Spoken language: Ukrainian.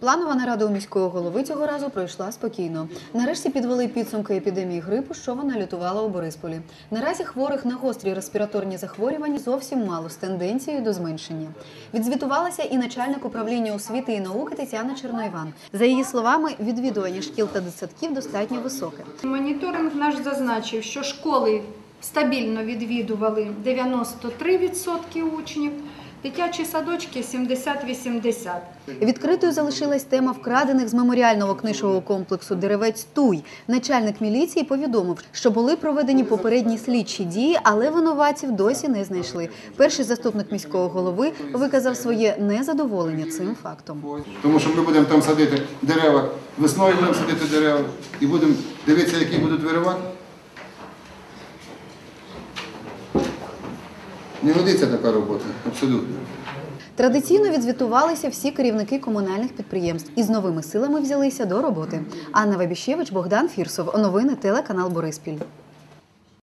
Планова нарада у міського голови цього разу пройшла спокійно. Нарешті підвели підсумки епідемії грипу, що вона лютувала у Борисполі. Наразі хворих на гострі респіраторні захворювання зовсім мало з тенденцією до зменшення. Відзвітувалася і начальник управління освіти і науки Тетяна Черноїван. За її словами, відвідування шкіл та дитсадків достатньо високе. Моніторинг наш зазначив, що школи стабільно відвідували 93% учнів, дитячі садочки 70-80%. Відкритою залишилась тема вкрадених з меморіального книжкового комплексу Деревець Туй. Начальник міліції повідомив, що були проведені попередні слідчі дії, але винуватців досі не знайшли. Перший заступник міського голови виказав своє незадоволення цим фактом. Тому що ми будемо там садити дерева, весною будемо садити дерева і будемо дивитися, які будуть виривати. Не годиться така робота, абсолютно. Традиційно відзвітувалися всі керівники комунальних підприємств і з новими силами взялися до роботи. Анна Вабіщевич, Богдан Фірсов. Новини телеканал Бориспіль.